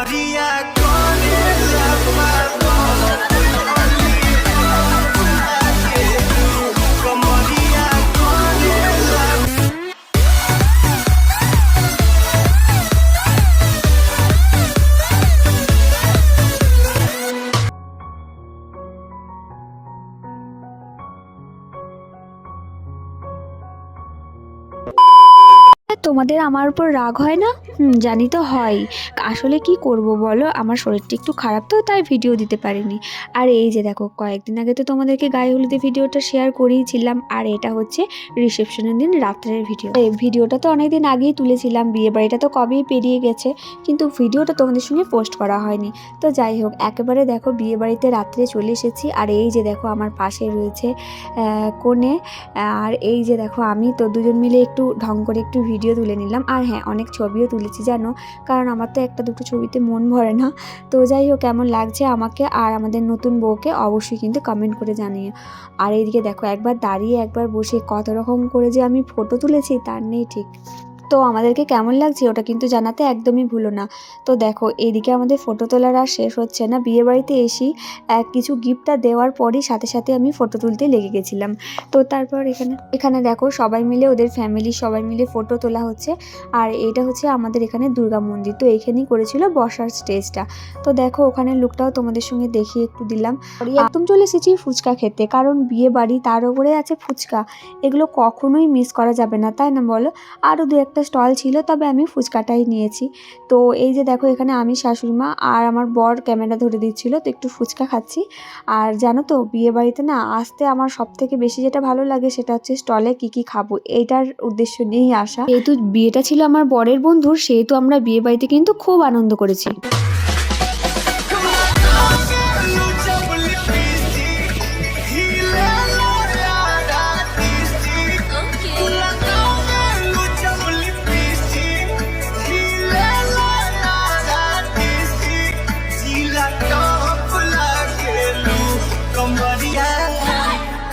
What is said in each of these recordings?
moriak তোমাদের আমার উপর রাগ হয় না? জানি তো হয়। আসলে কি করব বলো? আমার শরীরটা একটু খারাপ তো, তাই ভিডিও দিতে পারিনি। আর এই যে দেখো, কয়েকদিন আগে তো তোমাদেরকে গায়ে হলুদে ভিডিওটা শেয়ার করেইছিলাম আর এটা হচ্ছে রিসেপশনের দিন, রাত্রের ভিডিও এই ভিডিওটা তো অনেকদিন আগেই তুলেছিলাম বিয়ে বাড়িটা তো কবেই পেরিয়ে গেছে। কিন্তু ভিডিওটা তোমাদের সঙ্গে পোস্ট করা হয়নি। তো যাই হোক, একেবারে দেখো, বিয়ে বাড়িতে রাত্রে চলে এসেছি। আর এই যে দেখো, আমার পাশে রয়েছে কনে আর এই যে দেখো, আমি তো দুজন মিলে একটু ঢং করে একটু ভিডিও তুলে নিলাম। আর হ্যাঁ অনেক ছবিও তুলেছি জানো? কারণ আমার তো একটা দুটো ছবিতে মন ভরে না। তো যাই হোক, কেমন লাগছে আমাকে আর আমাদের নতুন বউকে অবশ্যই কিন্তু কমেন্ট করে জানিয়ে আর এইদিকে দেখো, একবার দাঁড়িয়ে একবার বসে কত রকম করে যে আমি ফটো তুলেছি, তার নেই ঠিক। তো আমাদেরকে কেমন লাগছে ওটা কিন্তু জানাতে একদমই ভুলো না। তো দেখো এইদিকে আমাদের ফটো তোলার আর শেষ হচ্ছে না। বিয়ে বাড়িতে এসি কিছু গিফটটা দেওয়ার পরই সাথে সাথে আমি ফটো তুলতে লেগে গেছিলাম। তো তারপর এখানে এখানে দেখো সবাই মিলে ওদের ফ্যামিলি সবাই মিলে ফটো তোলা হচ্ছে। আর এটা হচ্ছে আমাদের এখানে দুর্গা মন্দির। তো এইখানেই করেছিল বসার স্টেজটা তো দেখো ওখানে লুকটাও তোমাদের সঙ্গে দেখিয়ে একটু দিলাম। একদম চলে এসেছি ফুচকা খেতে। কারণ বিয়ে বাড়ি তার উপরে আছে ফুচকা। এগুলো কখনোই মিস করা যাবে না, তাই না বলো? আরও দু একটা স্টল ছিল, তবে আমি ফুচকাটাই নিয়েছি। তো এই যে দেখো এখানে আমি শাশুড়ি মা আর আমার বর ক্যামেরা ধরে দিচ্ছিল, তো একটু ফুচকা খাচ্ছি। আর জানো তো বিয়ে বাড়িতে না আসতে আমার সব থেকে বেশি যেটা ভালো লাগে সেটা হচ্ছে স্টলে কি কি খাব, এইটার উদ্দেশ্য নিয়েই আসা। যেহেতু বিয়েটা ছিল আমার বরের বন্ধুর, সেহেতু আমরা বিয়ে বাড়িতে কিন্তু খুব আনন্দ করেছি।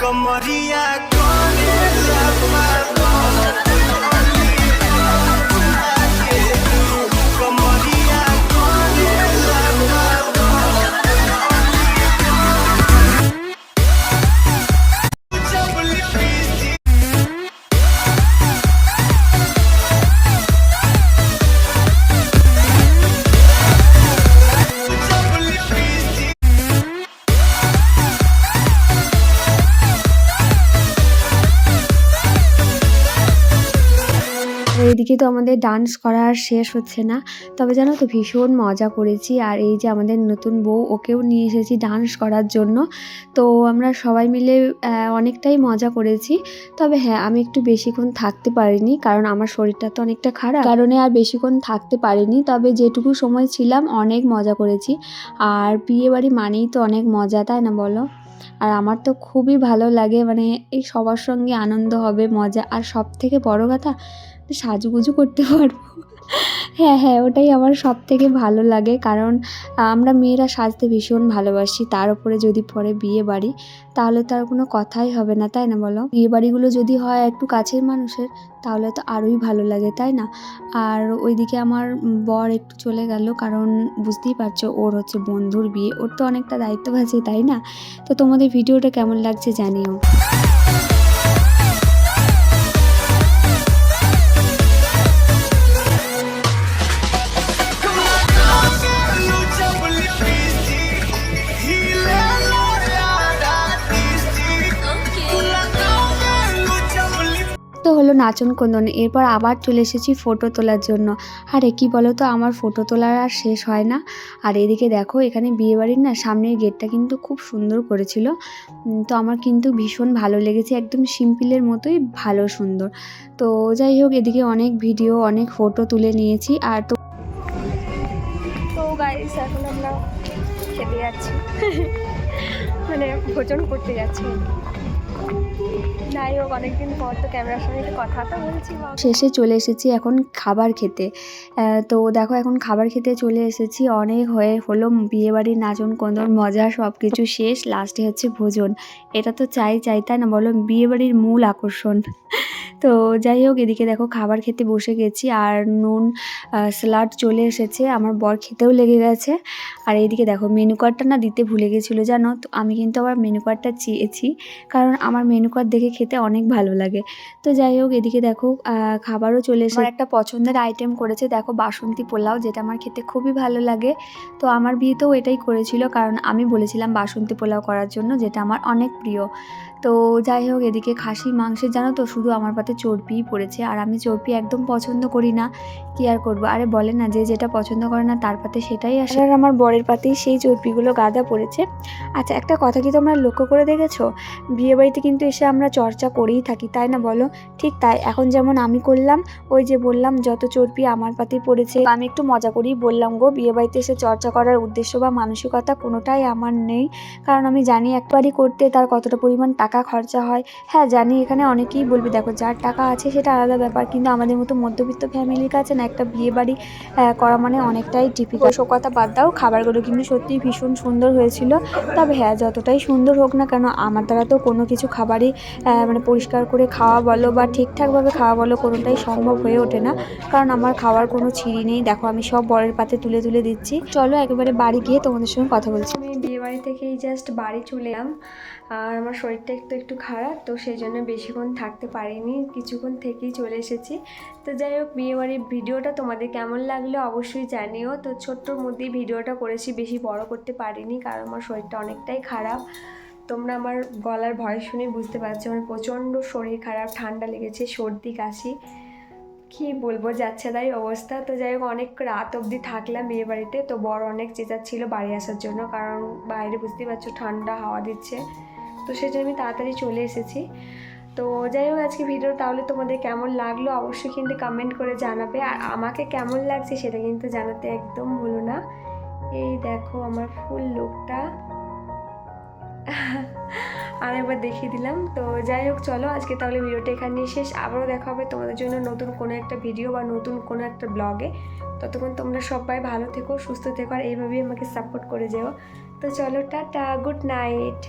कमरिया এইদিকে তো আমাদের ডান্স করা আর শেষ হচ্ছে না। তবে জানো তো, ভীষণ মজা করেছি। আর এই যে আমাদের নতুন বউ, ওকেও নিয়ে এসেছি ডান্স করার জন্য। তো আমরা সবাই মিলে অনেকটাই মজা করেছি। তবে হ্যাঁ আমি একটু বেশিক্ষণ থাকতে পারিনি, কারণ আমার শরীরটা তো অনেকটা খারাপ। কারণে আর বেশিক্ষণ থাকতে পারিনি, তবে যেটুকু সময় ছিলাম অনেক মজা করেছি। আর বিয়ে বাড়ি মানেই তো অনেক মজা, তাই না বলো? আর আমার তো খুবই ভালো লাগে মানে এই সবার সঙ্গে আনন্দ হবে, মজা। আর সব থেকে বড় কথা সাজুগুজু করতে পারব। হ্যাঁ হ্যাঁ ওটাই আমার সব থেকে ভালো লাগে। কারণ আমরা মেয়েরা সাজতে ভীষণ ভালোবাসি। তার উপরে যদি পরে বিয়ে বাড়ি, তাহলে তো আর কোনো কথাই হবে না, তাই না বলো? বিয়ে বাড়িগুলো যদি হয় একটু কাছের মানুষের, তাহলে তো আরোই ভালো লাগে, তাই না? আর ওইদিকে আমার বর একটু চলে গেল, কারণ বুঝতেই পারছ, ওর হচ্ছে বন্ধুর বিয়ে। ওর তো অনেকটা দায়িত্ব আছে, তাই না? তো তোমাদের ভিডিওটা কেমন লাগছে জানিও। নাচন কোন্দন, এরপর আবার চলে এসেছি ফটো তোলার জন্য। আরে কি বলো তো আমার ফটো তোলার আর শেষ হয় না। আর এদিকে দেখো, এখানে বিয়েবাড়ির না সামনের গেটটা কিন্তু খুব সুন্দর করেছিল। তো আমার কিন্তু ভীষণ ভালো লেগেছে, একদম সিম্পলের মতোই ভালো সুন্দর। তো যাই হোক, এদিকে অনেক ভিডিও অনেক ফটো তুলে নিয়েছি। আর তো খেতে যাচ্ছি। মানে ভোজন করতে যাচ্ছি। যাই হোক পর তো শেষে চলে এসেছি এখন খাবার খেতে। তো দেখো, এখন খাবার খেতে চলে এসেছি। অনেক হয়ে হলো বিয়েবাড়ির নাচন, কোন্দন, মজা সব কিছু শেষ। লাস্টে হচ্ছে ভোজন। এটা তো চাই চাই, তাই না? বলো, বিয়েবাড়ির মূল আকর্ষণ। তো যাই হোক, এদিকে দেখো, খাবার খেতে বসে গেছি। আর নুন স্যালাড চলে এসেছে। আমার বর খেতেও লেগে গেছে। আর এইদিকে দেখো মেনু কার্ডটা না দিতে ভুলে গেছিল, জানো? তো আমি কিন্তু আবার মেনু কার্ডটা চেয়েছি। কারণ আমার মেনু কার্ড দেখে খেতে অনেক ভালো লাগে। তো যাই হোক এদিকে দেখো খাবারও চলে এসে আমার একটা পছন্দের আইটেম করেছে দেখো বাসন্তী পোলাও যেটা আমার খেতে খুবই ভালো লাগে। তো আমার বিয়েতেও এটাই করেছিল কারণ আমি বলেছিলাম বাসন্তী পোলাও করার জন্য যেটা আমার অনেক প্রিয়। তো যাই হোক এদিকে খাসি মাংসের জানো তো শুধু আমার পাতে চর্বিই পড়েছে আর আমি চর্বি একদম পছন্দ করি না। কি আর করব? আরে বলে না যে যেটা পছন্দ করে না তার পাতে সেটাই আসে। আর আমার বরের পাতেই সেই চর্বিগুলো গাদা পড়েছে। আচ্ছা একটা কথা কি তোমরা লক্ষ্য করে দেখেছ? বিয়েবাড়িতে কিন্তু এসে আমরা চর্চা করেই থাকি, তাই না বলো? ঠিক তাই। এখন যেমন আমি করলাম, ওই যে বললাম, যত চর্বি আমার পাতেই পড়েছে, আমি একটু মজা করেই বললাম, গো বিয়েবাড়িতে এসে চর্চা করার উদ্দেশ্য বা মানসিকতা কোনোটাই আমার নেই। কারণ আমি জানি একবারই করতে তার কতটা পরিমাণ টাকা খরচা হয়। হ্যাঁ জানি, এখানে অনেকেই বলবে, দেখো, যার টাকা আছে, সেটা আলাদা ব্যাপার। কিন্তু আমাদের মতো মধ্যবিত্ত ফ্যামিলির কাছে না, একটা বিয়ে বাড়ি করা মানে অনেকটাই ডিফিকাল্ট সব কথা বাদ দাও, খাবারগুলো কিন্তু সত্যিই ভীষণ সুন্দর হয়েছিল। তবে হ্যাঁ যতটাই সুন্দর হোক না কেন, আমার দ্বারা তো কোনো কিছু খাবারই মানে পরিষ্কার করে খাওয়া বলো বা ঠিকঠাকভাবে খাওয়া বলো কোনোটাই সম্ভব হয়ে ওঠে না। কারণ আমার খাওয়ার কোনো ছিঁড়ি নেই। দেখো, আমি সব বরের পাতে তুলে তুলে দিচ্ছি। চলো একেবারে বাড়ি গিয়ে তোমাদের সঙ্গে কথা বলছি। আমি বিয়ে বাড়ি থেকেই জাস্ট বাড়ি চলে এলাম। আর আমার শরীরটা একটু একটু খারাপ, তো সেই জন্য বেশিক্ষণ থাকতে পারিনি। কিছুক্ষণ থেকেই চলে এসেছি। তো যাই হোক বিয়ে বাড়ির ভিডিওটা তোমাদের কেমন লাগল অবশ্যই জানিও। তো ছোট্টর মধ্যেই ভিডিওটা করেছি, বেশি বড় করতে পারিনি কারণ আমার শরীরটা অনেকটাই খারাপ। তোমরা আমার গলার ভয় শুনে বুঝতে পারছ, আমার প্রচণ্ড শরীর খারাপ, ঠান্ডা লেগেছে, সর্দি, কাশি। কি বলব, যাচ্ছে তাই অবস্থা। তো যাই হোক, অনেক রাত অবধি থাকলাম বিয়ে বাড়িতে। তো বড় অনেক চেঁচাচ্ছিল বাড়ি আসার জন্য, কারণ বাইরে বুঝতেই পারছ ঠান্ডা হাওয়া দিচ্ছে। তো জন্য আমি তাড়াতাড়ি চলে এসেছি। তো যাই হোক, আজকে ভিডিও তাহলে তোমাদের কেমন লাগল অবশ্যই কিন্তু কমেন্ট করে জানাবে। আর আমাকে কেমন লাগছে সেটা কিন্তু জানাতে একদম ভুলো না। এই দেখো আমার ফুল লুকটা আর একবার দেখিয়ে দিলাম। তো যাই হোক, চলো আজকে তাহলে ভিডিওটা এখানে শেষ। আবারও দেখা হবে তোমাদের জন্য নতুন কোনো একটা ভিডিও বা নতুন কোনো একটা ব্লগে ততক্ষণ তোমরা সবাই ভালো থেকো, সুস্থ থেকো, আর এইভাবেই আমাকে সাপোর্ট করে যাও। তো চলো, টাটা গুড নাইট